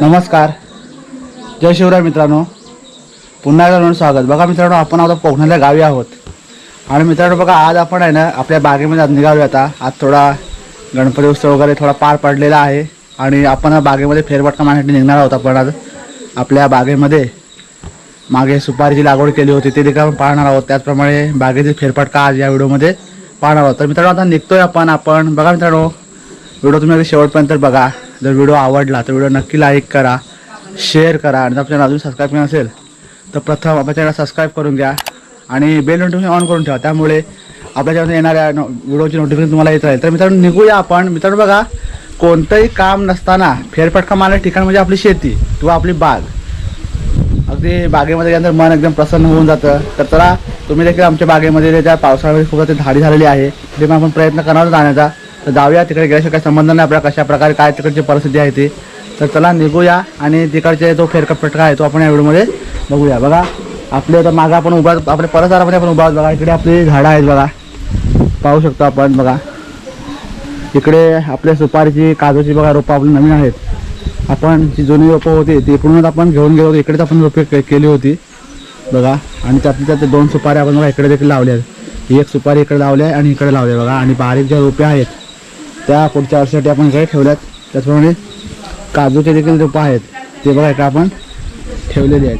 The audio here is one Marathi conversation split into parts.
नमस्कार. जय शिवराय मित्रांनो. पुन्हा एकदा स्वागत. बघा मित्रांनो आपण आता कोकणातल्या गावी आहोत. आणि मित्रांनो बघा आज आपण आहे ना आपल्या बागेमध्ये आज निघालो आता. आज थोडा गणपती उत्सव वगैरे थोडा पार पडलेला आहे. आणि आपण बागेमध्ये फेरफटका मारण्यासाठी निघणार आहोत आपण आज. आपल्या बागेमध्ये मागे सुपारीची लागवड केली होती ते देखील आपण पाहणार आहोत. त्याचप्रमाणे बागेतील फेरफटका आज या व्हिडिओमध्ये पाहणार आहोत. तर मित्रांनो आता निघतोय आपण आपण. बघा मित्रांनो व्हिडिओ तुम्ही अगदी शेवटपर्यंत बघा. जर व्हिडिओ आवडला तर व्हिडिओ नक्की लाईक करा शेअर करा. आणि जर आपल्याला अजून सबस्क्राईब केलं असेल तर प्रथम आपल्या चॅनल सबस्क्राईब करून घ्या आणि बेल नोटिफिकेशन ऑन करून ठेवा. त्यामुळे आपल्या चॅनल येणाऱ्या नो व्हिडिओची नोटिफिकेशन तुम्हाला येत राहील. तर मित्रांनो निघूया आपण. मित्रांनो बघा कोणतंही काम नसताना फेरफटका मारण्याचं ठिकाण म्हणजे आपली शेती किंवा आपली बाग. अगदी बागेमध्ये गेल्यानंतर मन एकदम प्रसन्न होऊन जातं. तर चला तुम्ही देखील आमच्या बागेमध्ये त्या पावसाळ्यामध्ये खूप ते झाडी झालेली आहे ते मग आपण प्रयत्न करणार जाण्याचा. तर जाऊया तिकडे गेल्याशिवाय काही संबंध नाही आपल्याला कशा प्रकारे काय तिकडची परिस्थिती आहे ती. तर चला निघूया आणि तिकडचे जो फेरकपटका आहे तो आपण या व्हिडिओमध्ये बघूया. बघा आपले तर मागं आपण उभा आपल्या परसारामध्ये आपण उभा आहोत. बघा इकडे आपली झाडं आहेत बघा. पाहू शकतो आपण बघा. इकडे आपल्या सुपारीची काजूची बघा रोपं आपली नवीन आहेत. आपण जी जुनी रोपं होती ती इकडूनच आपण घेऊन गेलो होतो. इकडेच आपण रोपे के- केली होती. बघा आणि त्यातली त्यात दोन सुपारी आपण बघा इकडे देखील लावल्या आहेत. ही एक सुपारी इकडे लावली आहे आणि इकडे लावली आहे. बघा आणि बारीक ज्या रोपे आहेत त्या पुढच्या वर्षासाठी आपण इकडे ठेवल्यात. त्याचप्रमाणे काजूचे देखील रोपं आहेत. ते बघा इकडे आपण ठेवलेली आहेत.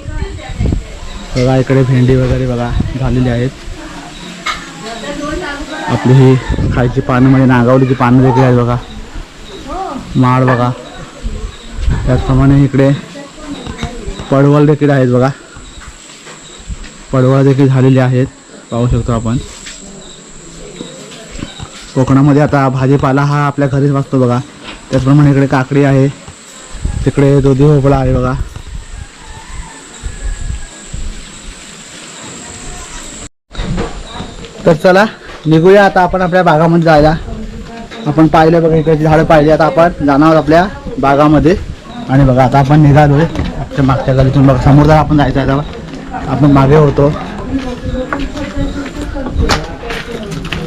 बघा इकडे भेंडी वगैरे बघा झालेली आहेत. आपली ही खायची पानं म्हणजे नागावलीची पानं देखील आहेत बघा. माळ बघा. त्याचप्रमाणे इकडे पडवल देखील आहेत बघा. पडवळ देखील झालेली आहेत. पाहू शकतो आपण. कोकणामध्ये आता भाजीपाला हा आपल्या घरीच वाचतो बघा. त्याचप्रमाणे इकडे काकडी आहे. तिकडे दुधी भोपळा आहे बघा. तर चला निघूया आता आपण आपल्या बागामध्ये जायला. आपण पाहिलं बघा इकडे झाडं पाहिली. आता आपण जाणार आहोत आपल्या बागामध्ये. आणि बघा आता आपण निघालोय. आपल्या मागच्या गलीतून बघा समोर जर आपण जायचं आहे आपण मागे होतो.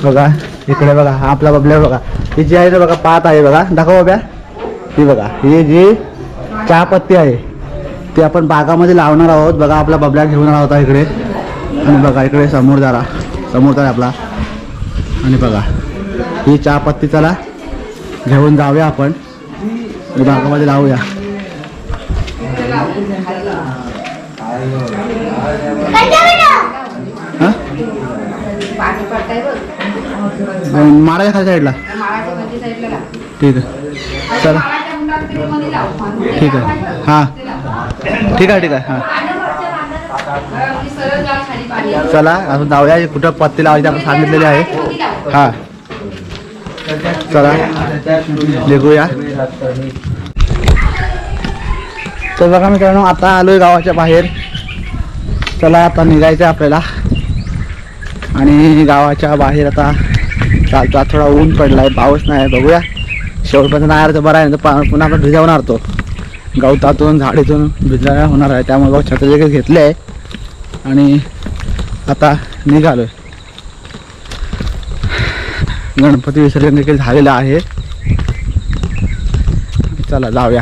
बघा इकडे बघा हा आपला बबल्या बघा. ही जी आहे ना बघा पात आहे बघा. दाखव बघा ही बघा ही जी चहा पत्ती आहे ती आपण बागामध्ये लावणार आहोत. बघा आपला बबल्या घेऊन आला होता इकडे. आणि बघा इकडे समोर जरा. समोरचा आहे आपला. आणि बघा ही चहा पत्ती चला घेऊन जाऊया आपण. बागामध्ये लावूया. हा? माडाच्या खाली साईडला ठीक आहे. चला. ठीक आहे. हां. ठीक आहे ठीक आहे. हां. चला आपण जाऊया. कुठं पत्ती लावायची आपण सांगितलेली आहे. हां. चला. निघूया. तर बघा मित्रांनो आता आलोय गावाच्या बाहेर. चला आता निघायचं आपल्याला. आणि गावाच्या बाहेर आता चालतो थोडा ऊन पडला आहे पाऊस नाही आहे बघूया. शेवटपर्यंत नाही आलं तर बरं आहे नाही तर पुन्हा आपण भिजवणार तो. गवतातून झाडीतून भिजायला होणार आहे. त्यामुळे बघ छत्र देखील घेतले आहे. आणि आता निघालो गणपती विसर्जन देखील झालेलं आहे. चला जाऊया.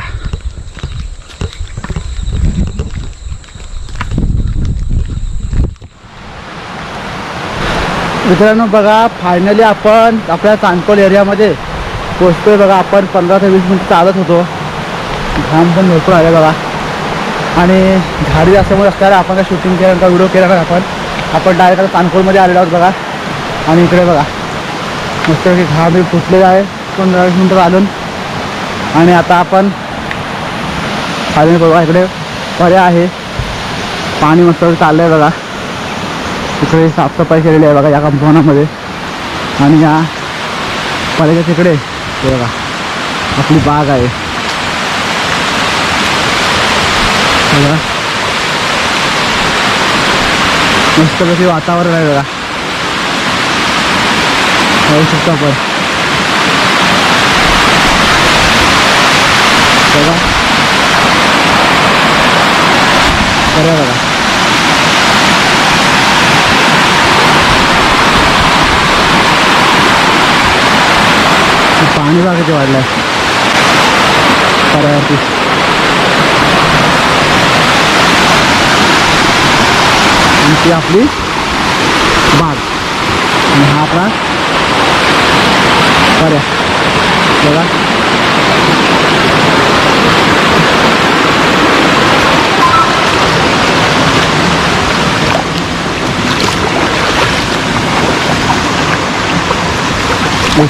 मित्रांनो बघा फायनली आपण आपल्या चांदकोल एरियामध्ये पोचतोय बघा आपण पंधरा ते वीस मिनिट चालत होतो. घाम पण भरपूर आले बघा. आणि झाडी असल्यामुळे असल्याने आपण काय शूटिंग केल्यानंतर व्हिडिओ केला नाही आपण. आपण डायरेक्ट चांदकोलमध्ये आलेलो आहोत बघा. आणि इकडे बघा. मस्त घाम बी फुटलेला आहे. पंधरा वीस मिनटं घालून आणि आता आपण फायनली बघा इकडे पर्या आहे. पाणी मस्त चाललं आहे बघा. तिकडे साफसफाई केलेली आहे बघा या कंपाऊंडामध्ये. आणि या पर्याच्या तिकडे बघा आपली बाग आहे. बघा. मस्तपैकी वातावरण आहे बघा. पाहू शकतो आपण. बघा. बरं बघा. पाणी बघा किती वाढलं आहे वरती आणि ती आपली बाग. आणि हा आपला पर्या बघा.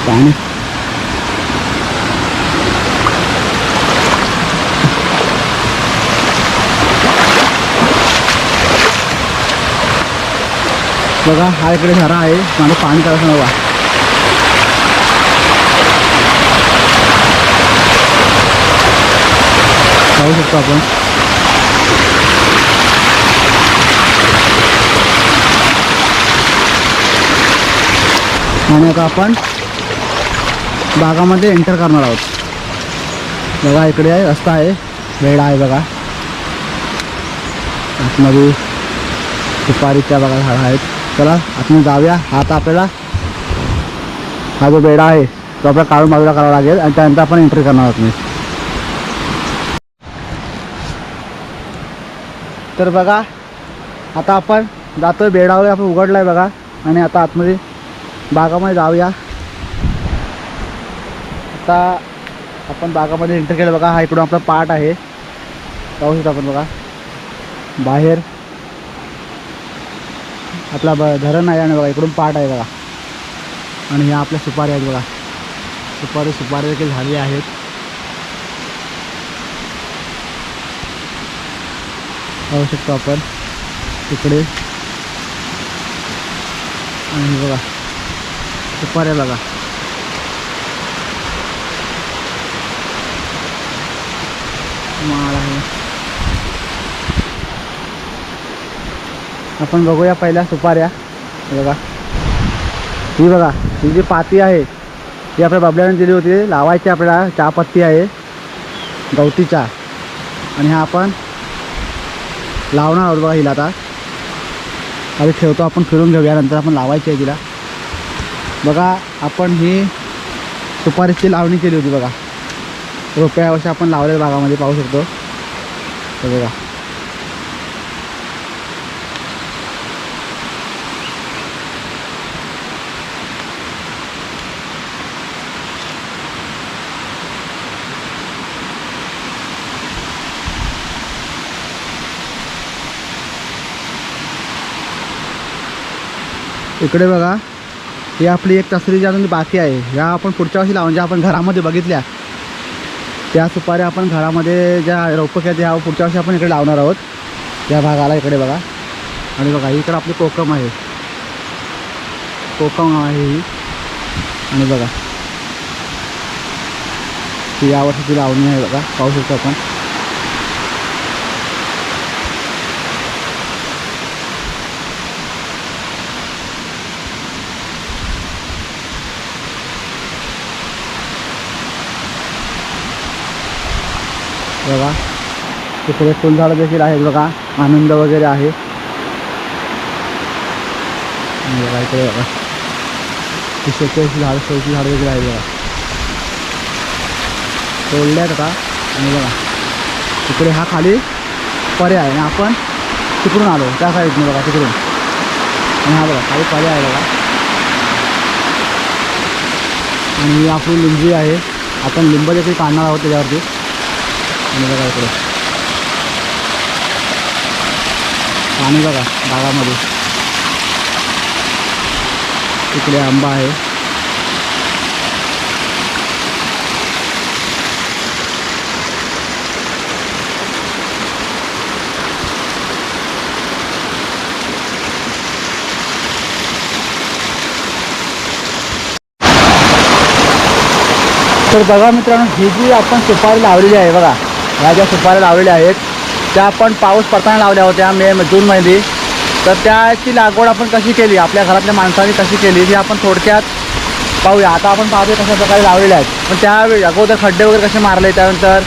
पाणी. बघा हा इकडे झरा आहे. मला पाणी करायचं बघा. पाहू शकतो आपण. आणि आता आपण बागामध्ये एंटर करणार आहोत. बघा इकडे आहे रस्ता आहे. वेळा आहे बघा. आतमध्ये सुपारीच्या बघा झाडं आहेत. चला आपण जाऊया. आता आपल्याला हा जो बेडा आहे तो आपल्याला काळू बाजूला करावा लागेल आणि त्यानंतर आपण एंट्री करणार आहोत मी. तर बघा आता आपण जातोय बेडावर आपण उघडलाय बघा. आणि आता आतमध्ये बागामध्ये जाऊया. आता आपण बागामध्ये एंटर केलं बघा. हा इकडून आपला पार्ट आहे. पाहू शकतो आपण बघा. बाहेर. आपला ब धरण आहे आणि बघा इकडून पाट आहे बघा. आणि ह्या आपल्या सुपारी आहेत बघा. सुपारी सुपारी देखील झाली आहेत. पाहू शकतो आपण तिकडे आणि बघा सुपाऱ्या बघा माळ आहे आपण बघूया पहिल्या सुपाऱ्या. बघा. ही बघा ही जी पाती आहे ती आपल्या बाबल्याने दिली होती. लावायची आपल्याला चहापत्ती आहे गवती चहा आणि हा आपण लावणार आहोत बघा हिला आता. आधी ठेवतो आपण फिरून घेऊया. नंतर आपण लावायची आहे तिला. बघा आपण ही सुपारीची लावणी केली होती बघा. रोप्यावर्षी आपण लावलेल्या भागामध्ये पाहू शकतो. हे बघा. इकडे बघा. ही आपली एक तसरी जी अजून बाकी आहे. ह्या आपण पुढच्या वर्षी लावून ज्या आपण घरामध्ये बघितल्या. त्या सुपाऱ्या आपण घरामध्ये ज्या रोपं केल्या त्या पुढच्या वर्षी आपण इकडे लावणार आहोत. या भागाला इकडे बघा. आणि बघा इकडं आपली कोकम आहे. कोकम आहे ही. आणि बघा. ती यावर्षी ती लावणी आहे बघा. पाहू शकतो आपण. बघा. तिकडे फुलझाडं देखील आहेत बघा. आनंद वगैरे आहे. बघा इकडे बघा. ती झाड शोची वगैरे आहे बघा. तोडले आहेत आता. आणि बघा. तिकडे हा खाली पर्याय आहे. आणि आपण तिकडून आलो. त्या साईडने बघा तिकडून. आणि हा बघा खाली पर्याय आहे बघा. आणि आपली लिंबी आहे. आपण लिंब देखील काढणार आहोत त्याच्यावरती. आणि बघा इकडे. पाणी बघा बागामध्ये. इकडे आंबा आहे. तर बघा मित्रांनो ही जी आपण सुपारी लावलेली आहे बघा ह्या ज्या सुपाऱ्या लावलेल्या आहेत त्या आपण पाऊस पडताना लावल्या होत्या मे जून महिने तर त्याची लागवड आपण कशी केली? आपल्या घरातल्या माणसांनी कशी केली? ही आपण थोडक्यात पाहूया. आता आपण पाहतोय कशा प्रकारे लावलेल्या आहेत. पण त्यावेळी अगोदर खड्डे वगैरे कसे मारले त्यानंतर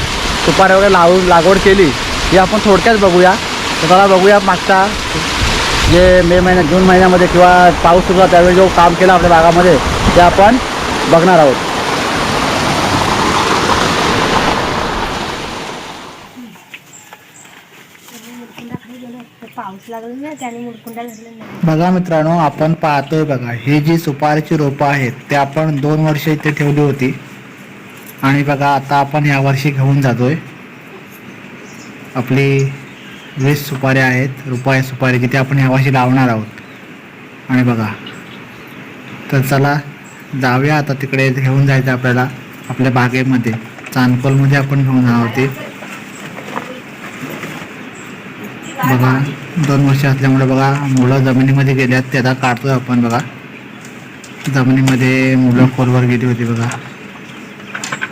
सुपाऱ्या वगैरे लावून लागवड केली ही आपण थोडक्यात बघूया. तर बघूया मागचा जे मे महिन्यात जून महिन्यामध्ये किंवा पाऊस सुरू त्यावेळी जो काम केला आपल्या भागामध्ये ते आपण बघणार आहोत पाऊस ना त्याने मुडकुंडा नाही. बघा मित्रांनो आपण पाहतोय बघा ही जी सुपारीची रोपं आहेत ते आपण दोन वर्ष इथे ठेवली होती. आणि बघा आता आपण या वर्षी घेऊन जातोय. आपली वीस सुपारी आहेत रुपये सुपारी ते आपण यावर्षी लावणार आहोत. आणि बघा तर चला जाऊया आता तिकडे घेऊन जायचं आपल्याला आपल्या बागेमध्ये. चांदकोलमध्ये आपण घेऊन जाणार होती. बघा दोन वर्ष असल्यामुळे बघा मुलं जमिनीमध्ये गेल्यात आहेत ते काढतोय आपण बघा. जमिनीमध्ये मुलं खोलवर गेली होती बघा.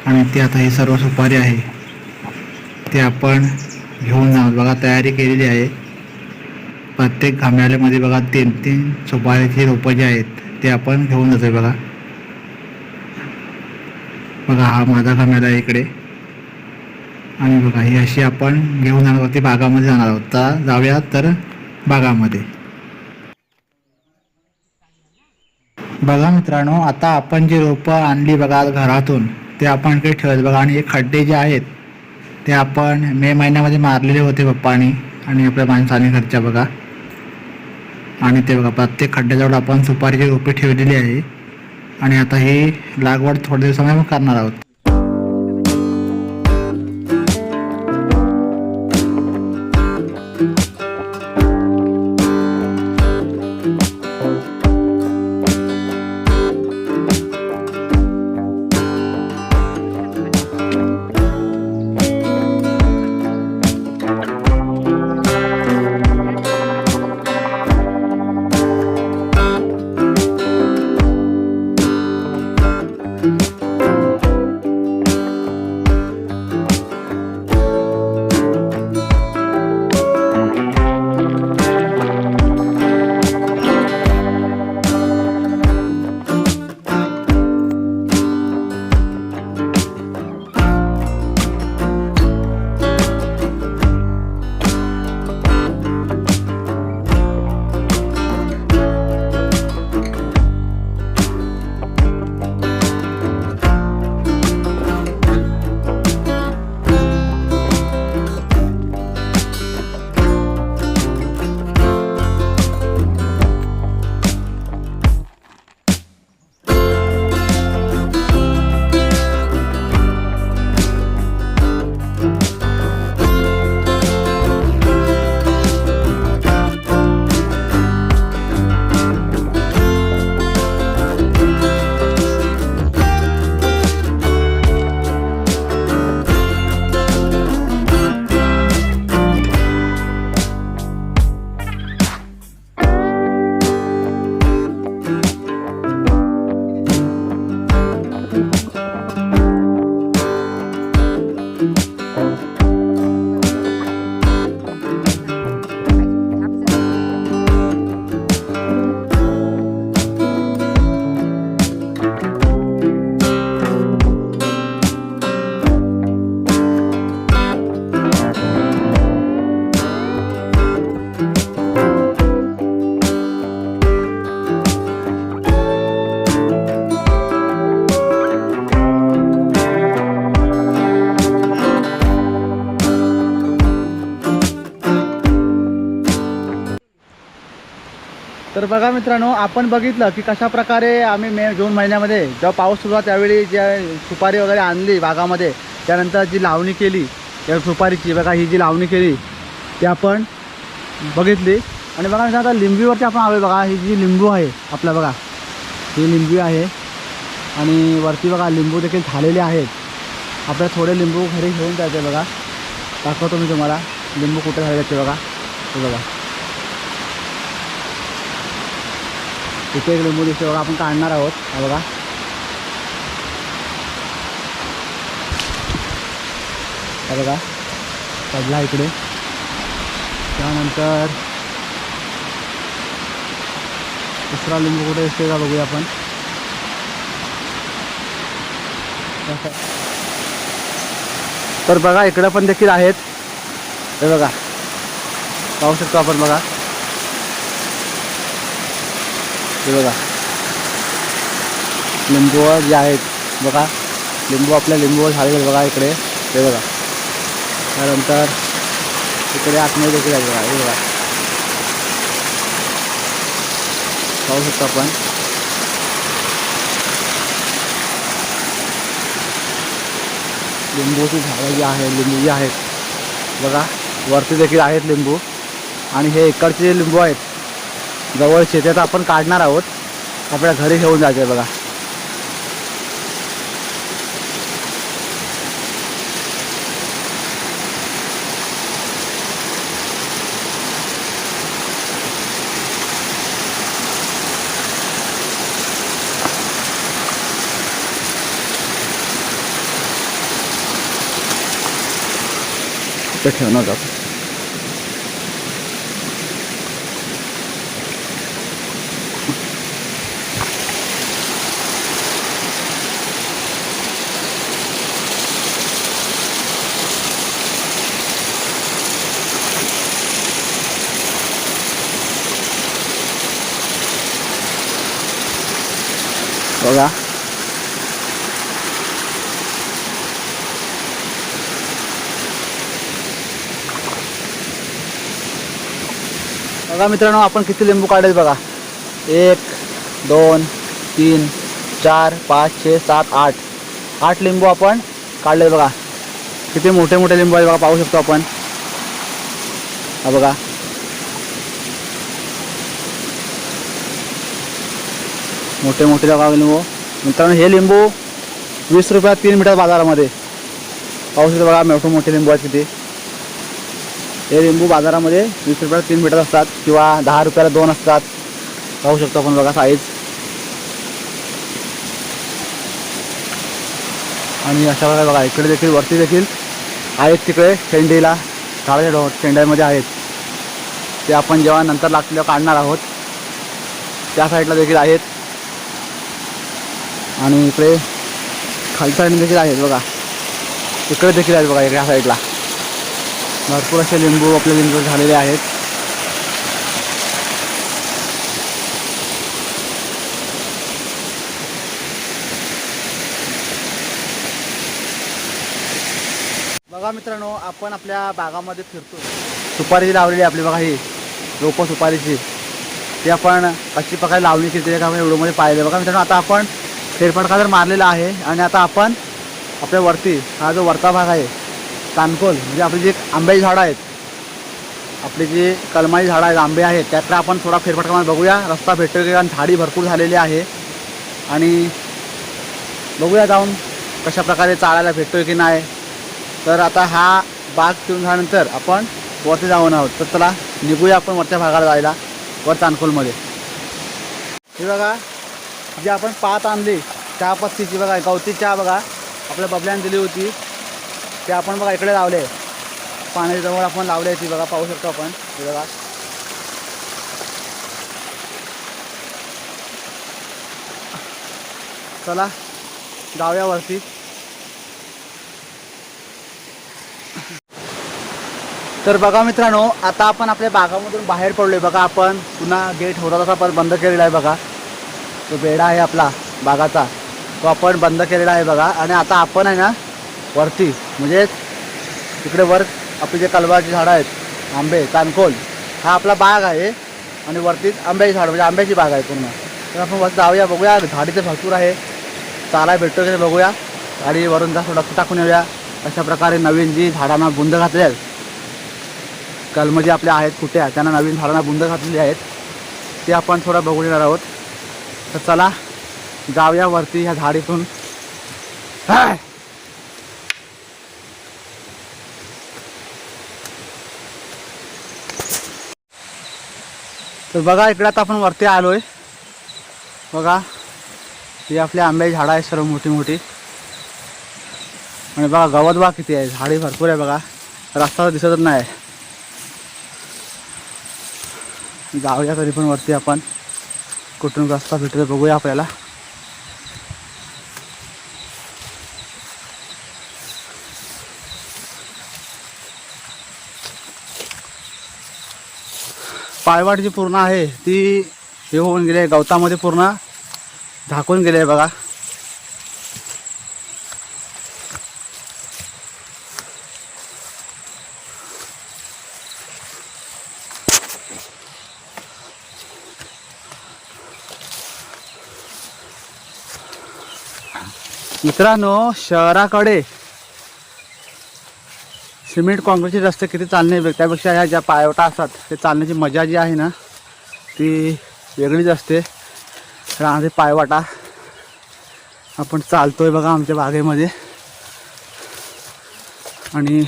आणि ते आता ही सर्व सुपारी आहे. ते आपण घेऊन जाऊ बघा तयारी केलेली आहे. प्रत्येक घाम्याल्यामध्ये बघा तीन तीन सुपारीची रोपं जी आहेत ते आपण घेऊन जातोय बघा. बघा हा माझा घाम्याला आहे इकडे. आणि बघा ही अशी आपण घेऊन जाणार होती बागामध्ये जाणार आहोत. तर जाऊया तर बागामध्ये. बघा मित्रांनो आता आपण जी रोपं आणली बघा घरातून ते आपण इकडे ठेवत बघा. आणि हे खड्डे जे आहेत ते आपण मे महिन्यामध्ये मारलेले होते पप्पानी आणि आपल्या माणसाने घरच्या बघा. आणि ते बघा प्रत्येक खड्ड्याजवळ आपण सुपारीची रोपे ठेवलेली आहे. आणि आता ही लागवड थोड्या दिवसामध्ये करणार आहोत. बघा मित्रांनो आपण बघितलं की कशा प्रकारे आम्ही मे जून महिन्यामध्ये जेव्हा पाऊस सुरू त्यावेळी जे सुपारी वगैरे आणली बागामध्ये त्यानंतर जी लावणी केली त्या सुपारीची बघा ही जी लावणी केली ती आपण बघितली. आणि बघा मित्रांनो आता लिंबीवरती आपण आलो बघा ही जी लिंबू आहे आपला बघा ही लिंबू आहे. आणि वरती बघा लिंबू देखील झालेले आहेत. आपल्याला थोडे लिंबू घरी घेऊन जायचे बघा. दाखवतो मी तुम्हाला लिंबू कुठे झाले ते बघा हे बघा. इथे एक लिंबू दिसतो बघा आपण काढणार आहोत. हा बघा. हा बघा. पडला इकडे. त्यानंतर दुसरा लिंबू कुठे दिसते का बघूया आपण. तर बघा इकडं पण देखील आहेत. हे बघा. पाहू शकतो आपण बघा. हे बघा. लिंबूवर जे आहेत बघा. लिंबू आपल्या लिंबूवर झालेले बघा इकडे. हे बघा. त्यानंतर इकडे आतमध्ये देखील आहे बघा. हे बघा. पाहू शकतो आपण. लिंबूची झाडं जी आहेत लिंबू जी आहेत बघा. वरती देखील आहेत लिंबू. आणि हे इकडचे जे लिंबू आहेत जवळ शेतात आपण काढणार आहोत. आपल्या घरी घेऊन जायचे बघा. ते ठेवणार आपण. बघा. बघा मित्रांनो आपण किती लिंबू काढले बघा. एक दोन तीन चार पाच छे सात आठ. आठ लिंबू आपण काढले बघा. किती मोठे मोठे लिंबू आहे बघा पाहू शकतो आपण. हा बघा. मोठे मोठे बघा लिंबू हो. मित्रांनो हे लिंबू वीस रुपयात तीन मीटर बाजारामध्ये. पाहू शकतो बघा मोठे मोठे लिंबू आहेत किती हे लिंबू बाजारामध्ये वीस रुपयाला तीन मीटर असतात किंवा दहा रुपयाला दोन असतात. पाहू शकतो आपण बघा साईज आणि अशा प्रकारे बघा इकडे देखील वरती देखील आहेत तिकडे शेंडीला. झाडाच्या डो शेंड्यामध्ये आहेत. ते आपण जेव्हा नंतर लागतील तेव्हा काढणार आहोत. त्या साईडला देखील आहेत. आणि इकडे खालच्या देखील आहेत बघा. इकडे देखील आहेत बघा या साईडला भरपूर असे लिंबू आपले लिंबू झालेले आहेत. बघा मित्रांनो आपण आपल्या बागामध्ये फिरतो सुपारी लावलेली आपली बघा ही रोपं सुपारीची. ती आपण कशी प्रकारे लावली की ते आपण मध्ये पाहिले बघा मित्रांनो आता आपण फेरफटका जर मारलेला आहे आणि आता आपण आपल्या वरती हा जो वरचा भाग आहे कानकोल म्हणजे आपली जी आंब्याची झाडं आहेत आपली जी कलमाची झाडं आहेत आंबे आहेत त्यातला आपण थोडा फेरफटका मारून बघूया. रस्ता भेटतो की कारण झाडी भरपूर झालेली आहे. आणि बघूया जाऊन कशा प्रकारे चालायला भेटतोय की नाही. तर आता हा बाग फिरून झाल्यानंतर आपण वरती जाऊन आहोत. तर चला निघूया आपण वरच्या भागाला जायला वर तानकोलमध्ये हे बघा जी आपण पात आणली चहा पत्तीची बघा गवती चहा बघा आपल्या बबल्याने दिली होती. ते आपण बघा इकडे लावले. पाण्याजवळ जवळ आपण लावले ती बघा पाहू शकतो आपण. बघा. चला जाऊया वरती. तर बघा मित्रांनो आता आपण आपल्या बागामधून बाहेर पडलोय बघा आपण. पुन्हा गेट होता तसा पण बंद केलेला आहे बघा. तो बेडा आहे आपला बागाचा. तो आपण बंद केलेला आहे बघा. आणि आता आपण आहे ना वरती म्हणजे तिकडे वर आपली जे कलबाची झाडं आहेत आंबे कानकोल हा आपला बाग आहे. आणि वरतीच आंब्याची झाड म्हणजे आंब्याची बाग आहे पूर्ण. तर आपण वर जाऊया बघूया. झाडीचं भरपूर आहे. चाला भेटतो की बघूया. गाडीवरून वरून जा टाकून येऊया. अशा प्रकारे नवीन जी झाडांना बुंद घातले आहेत कलम जे आपल्या आहेत कुठे त्यांना नवीन झाडांना बुंद घातलेली आहेत ते आपण थोडं बघून येणार आहोत. तर चला जाऊया वरती ह्या झाडीतून. तर बघा इकडे आता आपण वरती आलोय. बघा ही आपली आंब्याची झाडं आहेत सर्व मोठी मोठी आणि बघा गवत बा किती आहे. झाडी भरपूर आहे बघा. रस्ता तर दिसतच नाही. जाऊया तरी पण वरती आपण. कुठून रस्ता भेटतो बघूया आपल्याला. पायवाट जी पूर्ण आहे ती हे होऊन गेली आहे गवतामध्ये पूर्ण झाकून गेली आहे बघा. मित्रांनो शहराकडे सिमेंट काँक्रीटचे रस्ते किती चालणे त्यापेक्षा ह्या ज्या पायवटा असतात ते चालण्याची मजा जी आहे ना ती वेगळीच असते. राहते पायवाटा. आपण चालतोय बघा आमच्या बागेमध्ये. आणि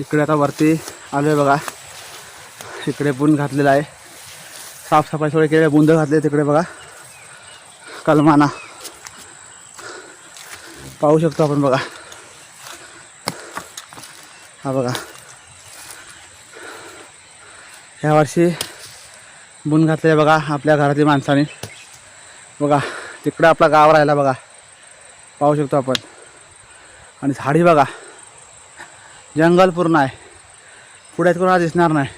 इकडे आता वरती आलो आहे बघा. इकडे बुंद घातलेला आहे. साफसफाई थोडी केली बुंद घातले तिकडे बघा. कलमाना. पाहू शकतो आपण बघा. हा बघा. ह्या वर्षी बुन घातले बघा आपल्या घरातील माणसाने. बघा तिकडं आपला गाव राहिला बघा. पाहू शकतो आपण. आणि झाडी बघा. जंगल पूर्ण आहे. पुढे कोणाला दिसणार नाही.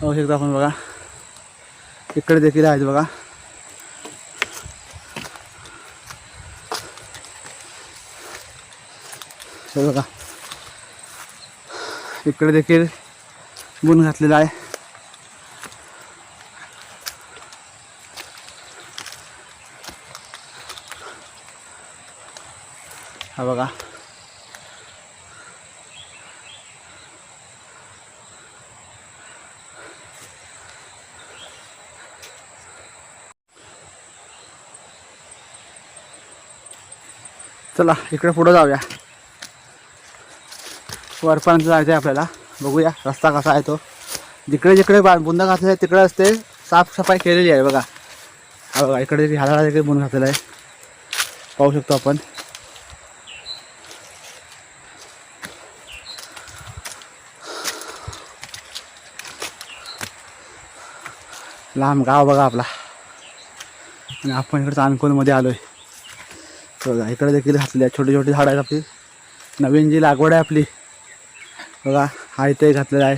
पाहू शकतो आपण बघा. इकडे देखील आहेत बघा. हे बघा. इकडे देखील बुन घातलेला आहे. हा बघा. चला इकडे पुढं जाऊया. वरपर्यंत जायचं आहे आपल्याला. बघूया रस्ता कसा आहे तो. जिकडे जिकडे बा बुंद घातलेलं आहे तिकडे असते साफसफाई केलेली आहे बघा. हा बघा इकडे ह्याला इकडे बुंद घातलेला आहे. पाहू शकतो आपण. लांब गाव बघा आपला. आणि आपण इकडे चांदकोलमध्ये आलो आहे बघा इकडे देखील घातले आहे छोटे छोटी झाडं आहेत आपली. नवीन जी लागवड आहे आपली बघा हा इथे एक घातलेला आहे.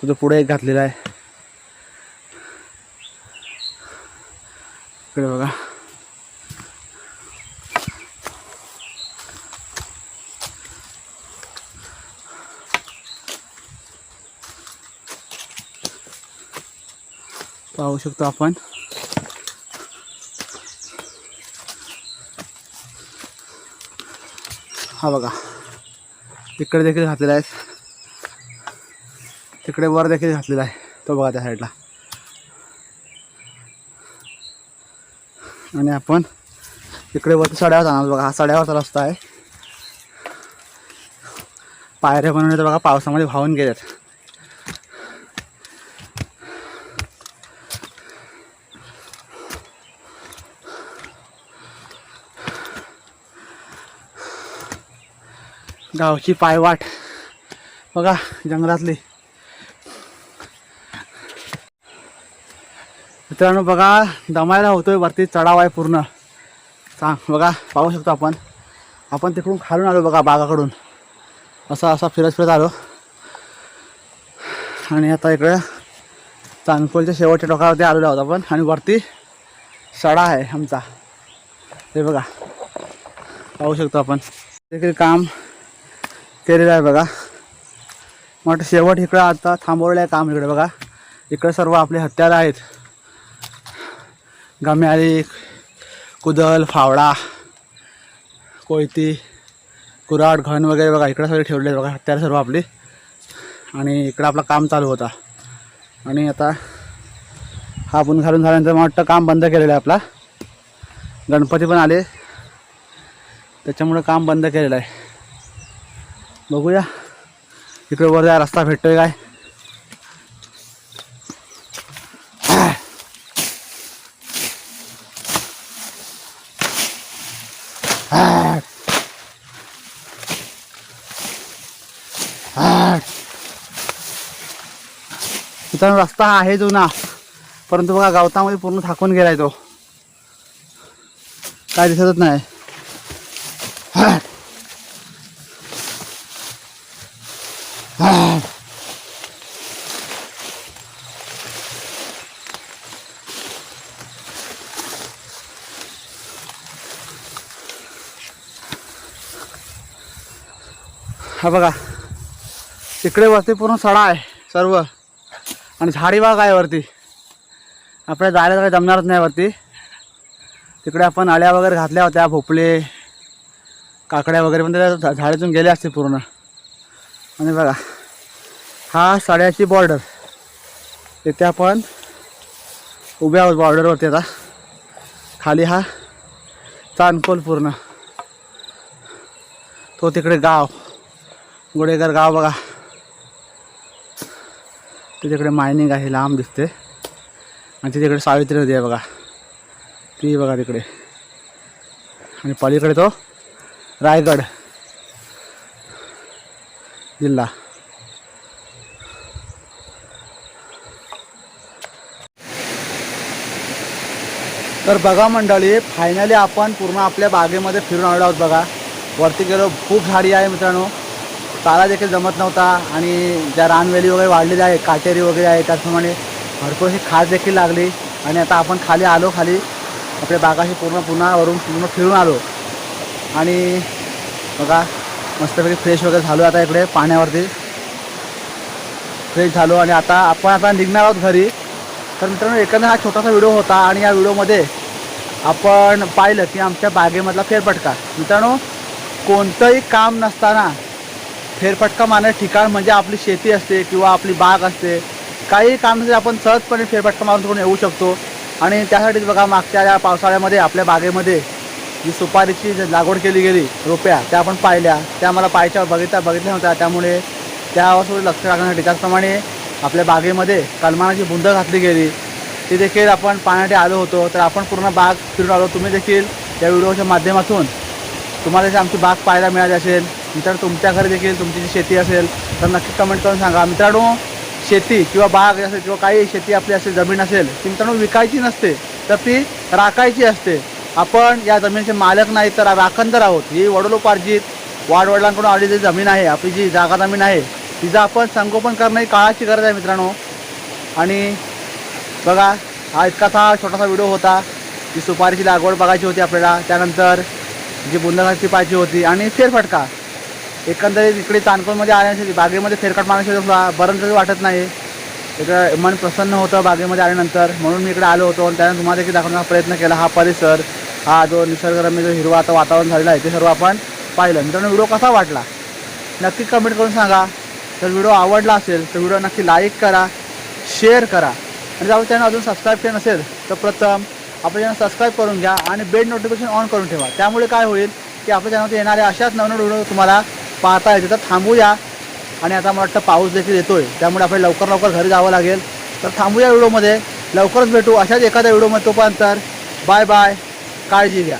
तुझं पुढे एक घातलेला आहे. इकडे बघा. पाहू शकतो आपण. हा बघा. तिकडे देखील घातलेला आहे. तिकडे वर देखील घातलेला आहे. तो बघा त्या साईडला आणि आपण इकडे वरती सड्यावर जाणार बघा हा सड्यावरचा रस्ता आहे. पायऱ्या बनवल्या तर बघा पावसामध्ये वाहून गेल्यात गावची पायवाट. बघा जंगलातली. मित्रांनो बघा दमायला होतोय वरती चढाव आहे पूर्ण. सांग बघा पाहू शकतो आपण. आपण तिकडून खालून आलो बघा बागाकडून. असा असा फिरत फिरत आलो. आणि आता इकडे चांदकोलच्या शेवटच्या टोकावरती आलेलो आहोत आपण. आणि वरती सडा आहे आमचा. ते बघा पाहू शकतो आपण. देखील काम केलेलं आहे बघा. मग शेवट इकडं आता थांबवलेलं आहे काम इकडे बघा. इकडे सर्व आपले हत्यारं आहेत. गम्याळी कुदल फावडा कोयती कुराड घन वगैरे बघा इकडं सगळे ठेवले आहेत बघा हत्यार सर्व आपली. आणि इकडं आपलं काम चालू होता. आणि आता हा आपण घालून झाल्यानंतर मला वाटतं काम बंद केलेलं आहे आपला. गणपती पण आले. त्याच्यामुळं काम बंद केलेलं आहे. बघूया. इकडे वर जाय रस्ता भेटतोय काय? मित्रांनो रस्ता हा आहे जुना. परंतु बघा गवतामध्ये पूर्ण थाकून गेलाय तो. काय दिसतच नाही. हा बघा तिकडे वरती पूर्ण सडा आहे सर्व. आणि झाडी बाग आहे वरती. आपल्या जायला काही जमणारच नाही वरती. तिकडे आपण आळ्या वगैरे घातल्या होत्या भोपळे काकड्या वगैरे पण त्या झा- झाडातून गेल्या असते पूर्ण. आणि बघा हा साड्याची बॉर्डर इथे आपण उभ्या आहोत बॉर्डरवरती आता. खाली हा चांदकोल पूर्ण. तो तिकडे गाव गुडेकर गाव बघा. तिकडे मायनिंग आहे लांब दिसते. आणि ती तिकडे सावित्री नदी आहे बघा. ती बघा तिकडे. आणि पलीकडे तो रायगड जिल्हा. तर बघा मंडळी फायनली आपण पूर्ण आपल्या बागेमध्ये फिरून आलो आहोत बघा. वरती गेलो खूप झाडी आहे मित्रांनो. चाला देखील जमत नव्हता आणि ज्या रानवेली वगैरे वाढलेल्या आहे काटेरी वगैरे आहे त्याचप्रमाणे भरपूर अशी खास देखील लागली. आणि आता आपण खाली आलो खाली आपल्या बागाशी पूर्ण पुन्हा वरून पूर्ण फिरून आलो. आणि बघा मस्तपैकी फ्रेश वगैरे झालो आता इकडे पाण्यावरती. फ्रेश झालो आणि आता आपण आता निघणार आहोत घरी. तर मित्रांनो एकंदर हा छोटासा व्हिडिओ होता आणि या व्हिडिओमध्ये आपण पाहिलं की आमच्या बागेमधला फेरपटका मित्रांनो कोणतंही काम नसताना फेरफटका मारण्याचं ठिकाण म्हणजे आपली शेती असते किंवा आपली बाग असते. काही काम आपण सहजपणे फेरफटका मारून तिकडून येऊ शकतो. आणि त्यासाठीच बघा मागच्या या पावसाळ्यामध्ये आपल्या बागेमध्ये जी सुपारीची लागवड केली गेली रोप्या त्या आपण पाहिल्या. त्या मला पाहायच्या बघितल्या बघितल्या नव्हत्या. त्यामुळे त्यावर लक्ष राखण्यासाठी त्याचप्रमाणे आपल्या बागेमध्ये कलमानाची बुंद घातली गेली. ती देखील आपण पाहण्यासाठी आलो होतो. तर आपण पूर्ण बाग फिरून आलो. तुम्ही देखील या व्हिडिओच्या माध्यमातून तुम्हाला जर आमची बाग पाहायला मिळाली असेल मित्रांनो तुमच्या घरी देखील तुमची जी शेती असेल तर नक्की कमेंट करून सांगा. मित्रांनो शेती किंवा बाग असेल किंवा काही शेती आपली असेल जमीन असेल ती मित्रांनो विकायची नसते तर ती राखायची असते. आपण या जमिनीचे मालक नाही तर राखणदार आहोत. ही वडिलोपार्जित वाडवडिलांकडून आलेली जमीन आहे आपली जी जागा जमीन आहे तिचं आपण संगोपन करणं ही काळाची गरज आहे मित्रांनो. आणि बघा हा इतकासा छोटासा व्हिडिओ होता जी सुपारीची लागवड बघायची होती आपल्याला. त्यानंतर जी बुंदाची पाहिजे होती आणि फेरफटका. एकंदरीत इकडे चांदपूरमध्ये आल्यानंतर बागेमध्ये फेरकट मारण्यासाठी बरं तरी वाटत नाही. इकडं मन प्रसन्न होतं बागेमध्ये आल्यानंतर. म्हणून मी इकडे आलो होतो आणि त्यानंतर तुम्हाला देखील दाखवण्याचा प्रयत्न केला. हा परिसर हा जो निसर्गरम्य जो हिरवा आता वातावरण झालेलं आहे ते सर्व आपण पाहिलं. मित्रांनो व्हिडिओ कसा वाटला? नक्की कमेंट करून सांगा. जर व्हिडिओ आवडला असेल तर व्हिडिओ नक्की लाईक करा शेअर करा. आणि जर त्यांना अजून सबस्क्राईब केलं नसेल तर प्रथम आपण चॅनल सबस्क्राईब करून घ्या आणि बेल नोटिफिकेशन ऑन करून ठेवा. त्यामुळे काय होईल की आपल्या चॅनलवर येणाऱ्या अशाच नवनवीन व्हिडिओ तुम्हाला पाहता येते तर थांबूया. आणि आता मला वाटतं पाऊस देखील येतोय. त्यामुळे आपल्याला लवकर लवकर घरी जावं लागेल. तर थांबूया व्हिडिओमध्ये. लवकरच भेटू अशाच एखाद्या व्हिडिओमध्ये तोपर्यंत बाय बाय. काळजी घ्या.